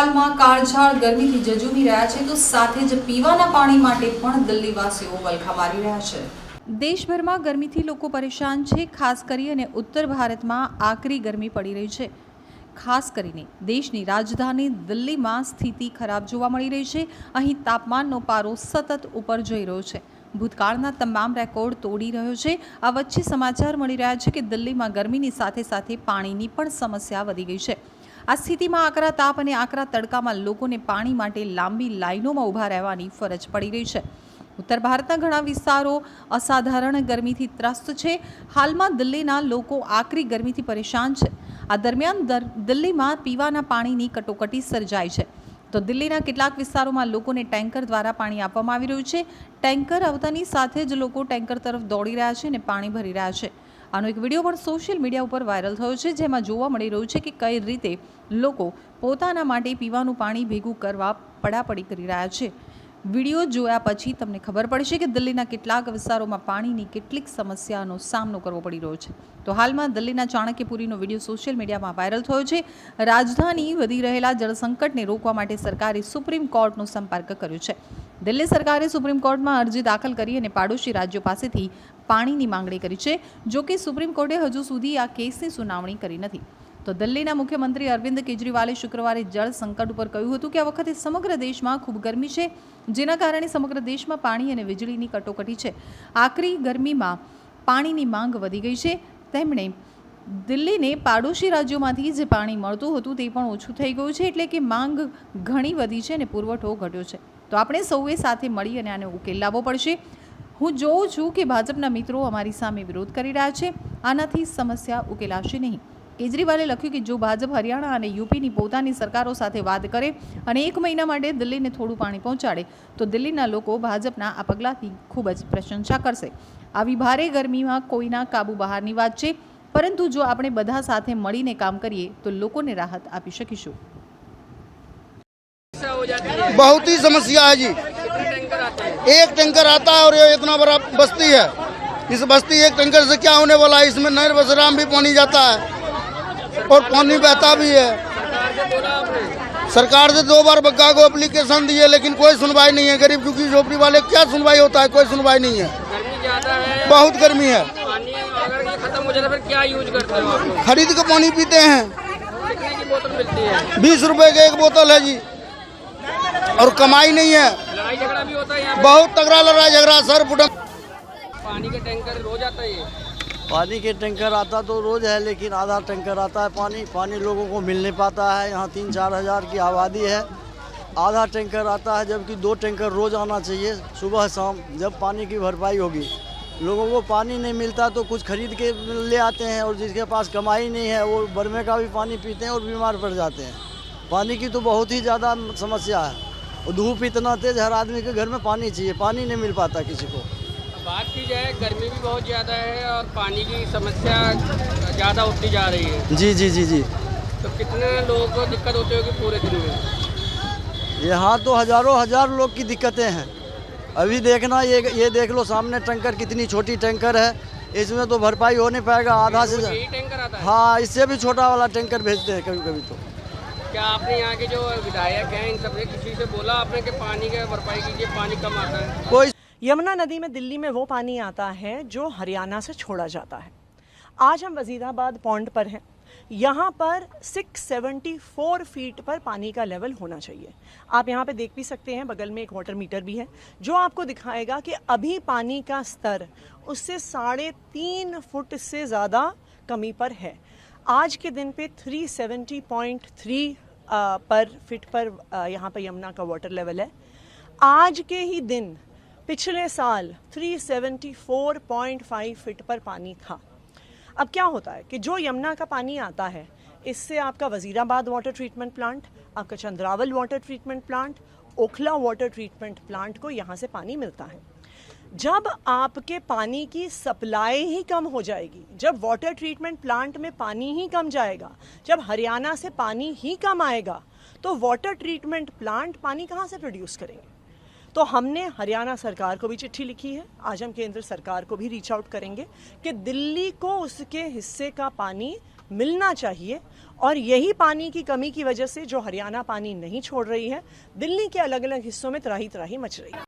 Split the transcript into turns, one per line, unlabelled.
હાલમાં કાળઝાળ ગરમીથી જજુમી રહ્યા છે, તો સાથે જ પીવાના પાણી માટે પણ દિલ્હીવાસીઓ વલખા મારી રહ્યા છે. દેશભરમાં ગરમીથી લોકો પરેશાન છે, ખાસ કરી અને ઉત્તર ભારતમાં આકરી ગરમી પડી રહી છે. ખાસ કરીને દેશની રાજધાની દિલ્હીમાં સ્થિતિ ખરાબ જોવા મળી રહી છે. અહીં તાપમાનનો પારો સતત ઉપર જઈ રહ્યો છે. ભૂતકાળના તમામ રેકોર્ડ તોડી રહ્યો છે. આ વચ્ચે સમાચાર મળી રહ્યા છે કે દિલ્હીમાં ગરમીની સાથે સાથે પાણીની પણ સમસ્યા વધી ગઈ છે. આ સ્થિતિમાં આકરા તાપ અને આકરા તડકામાં લોકોને પાણી માટે લાંબી લાઈનોમાં ઊભા રહેવાની ફરજ પડી રહી છે. ઉત્તર ભારતના ઘણા વિસ્તારો અસાધારણ ગરમીથી ત્રસ્ત છે. હાલમાં દિલ્હીના લોકો આકરી ગરમીથી પરેશાન છે. આ દરમિયાન દિલ્હીમાં પીવાના પાણીની કટોકટી સર્જાઈ છે. તો દિલ્હીના કેટલાક વિસ્તારોમાં લોકોને ટેન્કર દ્વારા પાણી આપવામાં આવી રહ્યું છે. ટેન્કર આવતાની સાથે જ લોકો ટેન્કર તરફ દોડી રહ્યા છે અને પાણી ભરી રહ્યા છે. આનો એક વીડિયો પણ સોશિયલ મીડિયા ઉપર વાયરલ થયો છે, જેમાં જોવા મળી રહ્યું છે કે કઈ રીતે લોકો પોતાના માટે પીવાનું પાણી ભેગું કરવા પડાપડી કરી રહ્યા છે. વીડિયો જોયા પછી તમને ખબર પડશે કે દિલ્હીના કેટલાક વિસ્તારોમાં પાણીની કેટલીક સમસ્યાનો સામનો કરવો પડી રહ્યો છે. તો હાલમાં દિલ્હીના ચાણક્યપુરીનો વીડિયો સોશિયલ મીડિયામાં વાયરલ થયો છે. રાજધાની વધી રહેલા જળસંકટને રોકવા માટે સરકારે સુપ્રીમ કોર્ટનો સંપર્ક કર્યો છે. દિલ્હી સરકારે સુપ્રીમ કોર્ટમાં અરજી દાખલ કરી અને પાડોશી રાજ્યો પાસેથી પાણીની માંગણી કરી છે, જો કે સુપ્રીમ કોર્ટે હજુ સુધી આ કેસની સુનાવણી કરી નથી. તો દિલ્હીના મુખ્યમંત્રી અરવિંદ કેજરીવાલે શુક્રવારે જળ સંકટ ઉપર કહ્યું હતું કે આ વખતે સમગ્ર દેશમાં ખૂબ ગરમી છે, જેના કારણે સમગ્ર દેશમાં પાણી અને વીજળીની કટોકટી છે. આકરી ગરમીમાં પાણીની માંગ વધી ગઈ છે. તેમણે દિલ્હીને પાડોશી રાજ્યોમાંથી જે પાણી મળતું હતું તે પણ ઓછું થઈ ગયું છે, એટલે કે માંગ ઘણી વધી છે અને પુરવઠો ઘટ્યો છે. તો આપણે સૌએ સાથે મળી અને આને ઉકેલ લાવવો પડશે. હું જોઉં છું કે ભાજપના મિત્રો અમારી સામે વિરોધ કરી રહ્યા છે. આનાથી સમસ્યા ઉકેલાશે નહીં. કેજરીવાલે લખ્યું કે જો ભાજપ હરિયાણા અને યુપીની પોતાની સરકારો સાથે વાત કરે અને એક મહિના માટે દિલ્હીને થોડું પાણી પહોંચાડે, તો દિલ્હીના લોકો ભાજપના આ પગલાંથી ખૂબ જ પ્રશંસા કરશે. આવી ભારે ગરમીમાં કોઈના કાબુ બહારની વાત છે. પરંતુ જો આપણે બધા સાથે મળીને કામ કરીએ, તો લોકોને રાહત આપી શકીશું.
बहुत ही समस्या है जी। एक टैंकर आता है और ये इतना बड़ा बस्ती है। इस बस्ती एक टैंकर से क्या होने वाला है? इसमें नहर बसराम भी पानी जाता है और पानी बहता भी है।
सरकार से
दो बार बग्गा को एप्लीकेशन दिए, लेकिन कोई सुनवाई नहीं है। गरीब झुग्गी झोपड़ी वाले क्या सुनवाई होता है? कोई सुनवाई नहीं है। बहुत गर्मी है।
खत्म हो जाता फिर क्या यूज़ करते
खरीद के पानी पीते है। बीस रुपए की एक बोतल है जी। और कमाई नहीं है।
लड़ाई झगड़ा भी होता है यहाँ
बहुत तगड़ा लड़ाई झगड़ा सर फुटम
पानी के टैंकर रोज आता है
पानी के टैंकर आता तो रोज है लेकिन आधा टैंकर आता है पानी। पानी लोगों को मिल नहीं पाता है। यहाँ तीन चार हज़ार की आबादी है। आधा टैंकर आता है जबकि दो टैंकर रोज आना चाहिए सुबह शाम जब पानी की भरपाई होगी। लोगों को पानी नहीं मिलता तो कुछ खरीद के ले आते हैं और जिसके पास कमाई नहीं है वो बरमे का भी पानी पीते हैं और बीमार पड़ जाते हैं। पानी की तो बहुत ही ज़्यादा समस्या है। और धूप इतना तेज हर आदमी के घर में पानी चाहिए पानी नहीं मिल पाता किसी को।
बात की जाए गर्मी भी बहुत ज़्यादा है और पानी की समस्या ज़्यादा होती जा रही है।
जी जी जी जी।
तो कितने लोगों को दिक्कत होती होगी पूरे दिन में?
यहाँ तो हज़ारों हज़ार लोग की दिक्कतें हैं। अभी देखना ये ये देख लो सामने टैंकर कितनी छोटी टैंकर है। इसमें तो भरपाई हो नहीं पाएगा आधा से
टैंकर आता है?
हाँ इससे भी छोटा वाला टैंकर भेजते हैं कभी कभी तो।
क्या आपने यहाँ के जो विधायक हैं इन सबसे किसी से बोला आपने कि पानी का भरपाई कीजिए पानी कम आता है?
कोई
यमुना नदी में दिल्ली में वो पानी आता है जो हरियाणा से छोड़ा जाता है। आज हम वजीराबाद पॉन्ड पर हैं। यहाँ पर 674 फीट पर पानी का लेवल होना चाहिए। आप यहाँ पे देख भी सकते हैं बगल में एक वाटर मीटर भी है जो आपको दिखाएगा कि अभी पानी का स्तर उससे साढ़े तीन फुट से ज़्यादा कमी पर है। आज के दिन पे 370.3 अ, पर फिट पर यहाँ पर यमुना का वाटर लेवल है। आज के ही दिन पिछले साल 374.5 फीट पर पानी था। अब क्या होता है कि जो यमुना का पानी आता है इससे आपका वजीराबाद वाटर ट्रीटमेंट प्लांट आपका Chandrawal water treatment plant Okhla water treatment plant को यहाँ से पानी मिलता है। जब आपके पानी की सप्लाई ही कम हो जाएगी, जब वाटर ट्रीटमेंट प्लांट में पानी ही कम जाएगा, जब हरियाणा से पानी ही कम आएगा तो वाटर ट्रीटमेंट प्लांट पानी कहाँ से प्रोड्यूस करेंगे? तो हमने हरियाणा सरकार को भी चिट्ठी लिखी है, आज हम केंद्र सरकार को भी रीच आउट करेंगे कि दिल्ली को उसके हिस्से का पानी मिलना चाहिए और यही पानी की कमी की वजह से जो हरियाणा पानी नहीं छोड़ रही है, दिल्ली के अलग अलग हिस्सों में त्राही त्राही मच रही है।